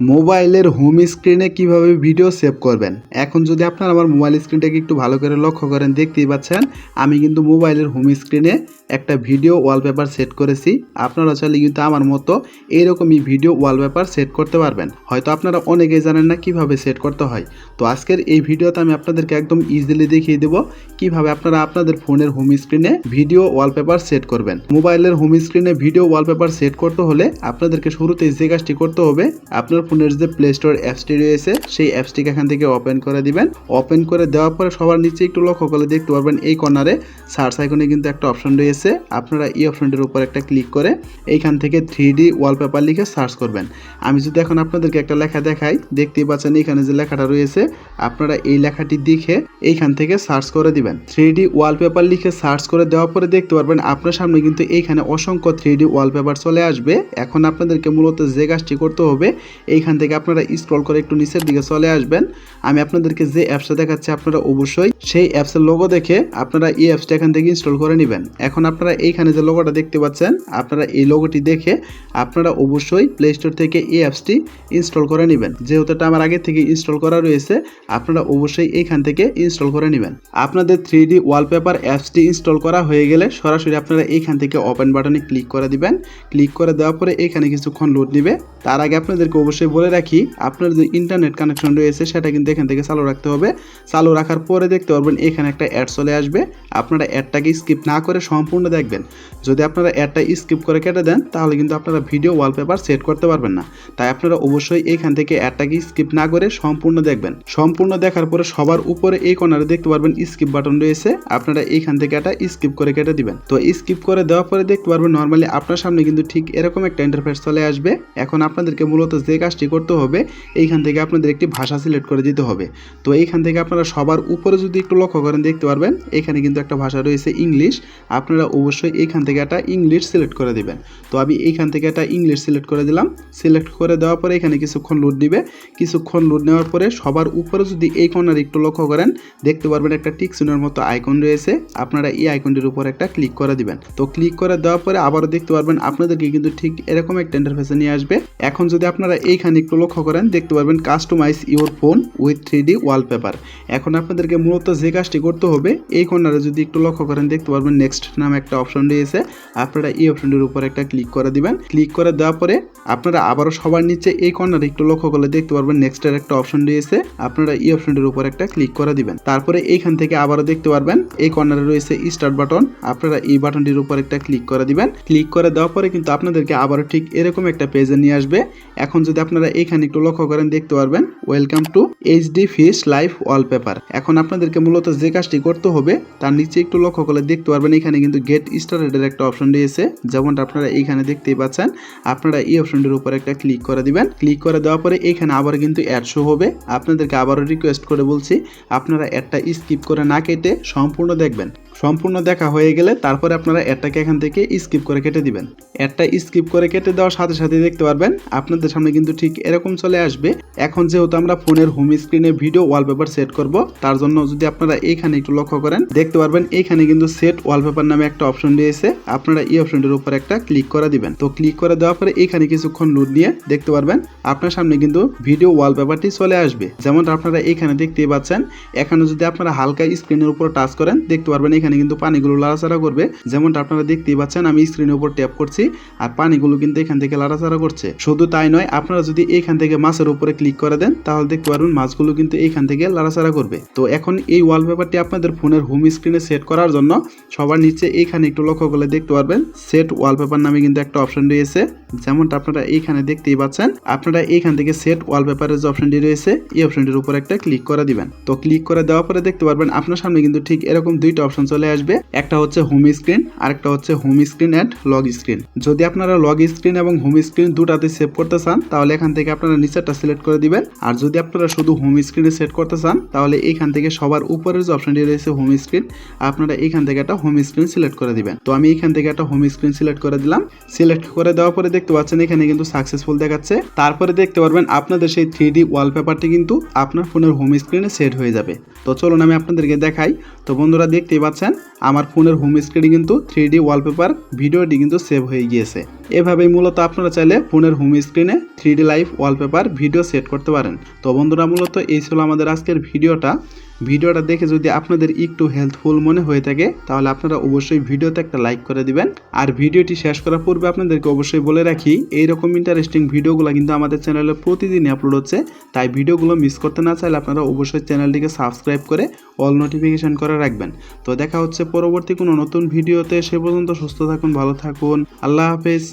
মোবাইলের হোম স্ক্রিনে কীভাবে ভিডিও সেভ করবেন? এখন যদি আপনার আমার মোবাইল স্ক্রিনটাকে একটু ভালো করে লক্ষ্য করেন, দেখতেই পাচ্ছেন, আমি কিন্তু মোবাইলের হোম স্ক্রিনে একটা ভিডিও ওয়ালপেপার সেট করেছি। আপনারা চাইলে কিন্তু আমার মতো এইরকমই ভিডিও ওয়ালপেপার সেট করতে পারবেন। হয়তো আপনারা অনেকেই জানেন না কীভাবে সেট করতে হয়। তো আজকের এই ভিডিওতে আমি আপনাদেরকে একদম ইজিলি দেখিয়ে দেবো কীভাবে আপনারা আপনাদের ফোনের হোম স্ক্রিনে ভিডিও ওয়ালপেপার সেট করবেন। মোবাইলের হোম স্ক্রিনে ভিডিও ওয়ালপেপার সেট করতে হলে আপনাদেরকে শুরুতেই যে কাজটি করতে হবে, আপনার ফোনের যে প্লে স্টোর অ্যাপসটি রয়েছে, সেই অ্যাপসটিকে এখান থেকে ওপেন করে দিবেন। ওপেন করে দেওয়ার পরে সবার নিচে একটু লক্ষ্য করলে দেখতে পারবেন, এই কর্নারে সার্চ আইকনে কিন্তু একটা অপশন রয়েছে। আপনারা এই অপশনটির উপর একটা ক্লিক করে এইখান থেকে থ্রি ডি ওয়ালপেপার লিখে সার্চ করবেন। আমি যদি এখন আপনাদেরকে একটা লেখা দেখাই, দেখতেই পাচ্ছেন এখানে যে লেখাটা রয়েছে, আপনারা এই লেখাটি দেখে এইখান থেকে সার্চ করে দিবেন। থ্রি ডি ওয়ালপেপার লিখে সার্চ করে দেওয়ার পরে দেখতে পারবেন, আপনার সামনে কিন্তু এইখানে অসংখ্য থ্রি ডি ওয়ালপেপার চলে আসবে। এখন আপনাদেরকে মূলত যে কাজটি করতে হবে এইখান থেকে আপনারা স্ক্রল করে একটু নিচের দিকে চলে আসবেন। আমি আপনাদেরকে যে অ্যাপসটা দেখাচ্ছি আপনারা অবশ্যই সেই অ্যাপসের লোগো দেখে আপনারা এই অ্যাপসটা এখান থেকে ইনস্টল করে নেবেন। এখন আপনারা এইখানে যে লোগোটা দেখতে পাচ্ছেন, আপনারা এই লোগোটি দেখে আপনারা অবশ্যই প্লে স্টোর থেকে এই অ্যাপসটি ইনস্টল করে নেবেন। যেহেতু এটা আমার আগে থেকে ইনস্টল করা রয়েছে, আপনারা অবশ্যই এইখান থেকে ইনস্টল করে নেবেন। আপনাদের থ্রি ডি ওয়ালপেপার অ্যাপসটি ইনস্টল করা হয়ে গেলে সরাসরি আপনারা এইখান থেকে ওপেন বাটনে ক্লিক করে দিবেন। ক্লিক করে দেওয়ার পরে এখানে কিছুক্ষণ লোড নেবে। তার আগে আপনাদেরকে অবশ্যই বলে রাখি, আপনার যে ইন্টারনেট কানেকশন রয়েছে সেটা কিন্তু এখান থেকে চালু রাখতে হবে। চালু রাখার পরে দেখতে পারবেন এখানে একটা অ্যাড চলে আসবে। আপনারা অ্যাডটাকে স্কিপ না করে সম্পূর্ণ দেখবেন। যদি আপনারা অ্যাডটা স্কিপ করে কেটে দেন, তাহলে কিন্তু আপনারা ভিডিও ওয়ালপেপার সেট করতে পারবেন না। তাই আপনারা অবশ্যই এখান থেকে অ্যাডটাকে স্কিপ না করে সম্পূর্ণ দেখবেন। সম্পূর্ণ দেখার পরে সবার উপরে এই কর্নারে দেখতে পারবেন স্কিপ বাটন রয়েছে। আপনারা এইখান থেকে এটা স্কিপ করে কেটে দিবেন। তো স্কিপ করে দেওয়ার পরে দেখতে পারবেন নর্মালি আপনার সামনে কিন্তু ঠিক এরকম একটা ইন্টারফেস চলে আসবে। এখন আপনাদেরকে মূলত যে কাজটি করতে হবে, এইখান থেকে আপনাদের একটি ভাষা সিলেক্ট করে দিতে হবে। তো এইখান থেকে আপনারা সবার উপরে যদি একটু লক্ষ্য করেন, দেখতে পারবেন, এখানে কিন্তু একটা ভাষা রয়েছে ইংলিশ আপনারা অবশ্যই এইখান থেকে একটা ইংলিশ সিলেক্ট করে দিবেন। তো আমি এইখান থেকে একটা ইংলিশ সিলেক্ট করে দিলাম সিলেক্ট করে দেওয়ার পরে এখানে কিছুক্ষণ লোড দিবে। কিছুক্ষণ লোড নেওয়ার পরে সবার উপরে যদি এই কর্নার একটু লক্ষ্য করেন, দেখতে পারবেন একটা টিকসুনের মতো আইকন রয়েছে, আপনারা এই আইকনটির উপর একটা ক্লিক করে দিবেন। তো ক্লিক করে দেওয়ার পরে আবারও দেখতে পারবেন, আপনাদেরকে কিন্তু ঠিক এরকম একটা ইন্টারফেসে নিয়ে আসবে। এখন যদি আপনারা এইখানে একটু লক্ষ্য করেন, দেখতে পারবেন customize your phone with three D wallpaper এখন আপনাদেরকে মূলত যে কাজটি করতে হবে, এই কর্নারে যদি একটু লক্ষ্য করেন, দেখতে পারবেন নেক্সট নামে একটা অপশন রয়েছে। আপনারা এই অপশনটির উপর একটা ক্লিক করে দিবেন। ক্লিক করে দেওয়ার পরে আপনারা আবারও সবার নিচে এই কর্নারে একটু লক্ষ্য করলে দেখতে পারবেন নেক্সটের একটা অপশন রয়েছে। আপনারা এই অপশনটির উপর একটা ক্লিক করে দিবেন। তারপরে এইখান থেকে আবারও দেখতে পারবেন, এই কর্নারে রয়েছে স্টার্ট বাটন আপনারা এই বাটনটির উপর একটা ক্লিক করে দিবেন। ক্লিক করে দেওয়ার পরে কিন্তু আপনাদেরকে আবারও ঠিক এরকম একটা পেজে নিয়ে আসবে। এখন যদি আপনারা এখানে একটু লক্ষ্য করেন, দেখতে পারবেন ওয়েলকাম টু এইচডি ফিস লাইভ ওয়ালপেপার এখন আপনাদেরকে মূলত যে কাজটি করতে হবে, তার নিচে একটু লক্ষ্য করলে দেখতে পারবেন, এখানে কিন্তু গেট স্টার্টেডের একটা অপশন রয়েছে। যেমনটা আপনারা এইখানে দেখতেই পাচ্ছেন, আপনারা এই অপশনটির উপর একটা ক্লিক করে দিবেন। ক্লিক করে দেওয়ার পরে এখানে আবার কিন্তু অ্যাড শো হবে। আপনাদেরকে আবারও রিকোয়েস্ট করে বলছি, আপনারা অ্যাডটা স্কিপ করে না কেটে সম্পূর্ণ দেখবেন। সম্পূর্ণ দেখা হয়ে গেলে তারপরে আপনারা অ্যাডটাকে এখান থেকে স্কিপ করে কেটে দিবেন। অ্যাডটা স্কিপ করে কেটে দেওয়ার সাথে সাথে দেখতে পারবেন, আপনাদের সামনে কিন্তু ঠিক এরকম চলে আসবে। এখন যেহেতু আমরা ফোনের হোম স্ক্রিনে ভিডিও ওয়ালপেপার সেট করব, তার জন্য যদি আপনারা এইখানে একটু লক্ষ্য করেন, দেখতে পারবেন এইখানে কিন্তু সেট ওয়ালপেপার নামে একটা অপশন রয়েছে। আপনারা এই অপশনটির উপর একটা ক্লিক করে দিবেন। তো ক্লিক করে দেওয়ার পরে এইখানে কিছুক্ষণ লোড নিয়ে দেখতে পারবেন, আপনার সামনে কিন্তু ভিডিও ওয়ালপেপারটি চলে আসবে। যেমন আপনারা এখানে দেখতেই পাচ্ছেন, এখানে যদি আপনারা হালকা স্ক্রিনের উপর টাচ করেন, দেখতে পারবেন এখানে কিন্তু পানিগুলো লাড়াচাড়া করবে। যেমনটা আপনারা দেখতেই পাচ্ছেন, আমি স্ক্রিনের উপর ট্যাপ করছি আর পানিগুলো কিন্তু এখান থেকে লাড়াচাড়া করছে। শুধু তাই নয়, আপনারা যদি এখান থেকে মাছের উপরে ক্লিক করে দেন, তাহলে দেখতে পারবেন মাছগুলো কিন্তু এখান থেকে লাড়াচাড়া করবে। তো এখন এই ওয়ালপেপারটি আপনাদের ফোনের হোম স্ক্রিনে সেট করার জন্য সবার নিচে এখানে একটু লক্ষ্য করলে দেখতে পারবেন সেট ওয়ালপেপার নামে কিন্তু একটা অপশন রয়েছে। যেমনটা আপনারা এইখানে দেখতেই পাচ্ছেন, আপনারা এইখান থেকে সেট ওয়ালপেপারের যে অপশনটি রয়েছে, এই অপশনটির উপর একটা ক্লিক করে দিবেন। তো ক্লিক করে দেওয়ার পরে দেখতে পারবেন আপনার সামনে কিন্তু ঠিক এরকম দুইটা অপশন চলে আসবে। একটা হচ্ছে হোম স্ক্রিন আর একটা হচ্ছে home screen and lock screen যদি আপনারা লগ স্ক্রিন এবং হোম স্ক্রিন দুটাতে সেভ করতে চান, তাহলে এখান থেকে আপনারা নিচেরটা সিলেক্ট করে দিবেন। আর যদি আপনারা শুধু হোম স্ক্রিনে সেট করতে চান, তাহলে এইখান থেকে সবার উপরের যে অপশনটি রয়েছে হোম স্ক্রিন আপনারা এইখান থেকে একটা হোম স্ক্রিন সিলেক্ট করে দিবেন। তো আমি এইখান থেকে একটা হোম স্ক্রিন সিলেক্ট করে দিলাম। সিলেক্ট করে দেওয়ার পরে দেখতে পাচ্ছেন, এখানে কিন্তু সাকসেসফুল দেখাচ্ছে। তারপরে দেখতে পারবেন আপনাদের সেই থ্রি ডি ওয়ালপেপারটি কিন্তু আপনার ফোনের হোম স্ক্রিনে সেট হয়ে যাবে। তো চলুন আমি আপনাদেরকে দেখাই। তো বন্ধুরা দেখতেই পাচ্ছেন, আমার ফোনের হোম স্ক্রিনে কিন্তু থ্রি ডি ওয়ালপেপার ভিডিওটি কিন্তু সেভ হয়ে গিয়েছে। এভাবেই মূলত আপনারা চাইলে ফোনের হোম স্ক্রিনে three D live wallpaper video set করতে পারেন। তো বন্ধুরা মূলত এই ছিল আমাদের আজকের ভিডিওটা। ভিডিওটা দেখে যদি আপনাদের একটু হেল্পফুল মনে হয়ে থাকে, তাহলে আপনারা অবশ্যই ভিডিওতে একটা লাইক করে দিবেন। আর ভিডিওটি শেষ করার পূর্বে আপনাদেরকে অবশ্যই বলে রাখি, এইরকম ইন্টারেস্টিং ভিডিওগুলো কিন্তু আমাদের চ্যানেলে প্রতিদিনই আপলোড হচ্ছে। তাই ভিডিওগুলো মিস করতে না চাইলে আপনারা অবশ্যই চ্যানেলটিকে সাবস্ক্রাইব করে অল নোটিফিকেশন করে রাখবেন। তো দেখা হচ্ছে পরবর্তী কোনো নতুন ভিডিওতে, সে পর্যন্ত সুস্থ থাকুন, ভালো থাকুন। আল্লাহ হাফেজ।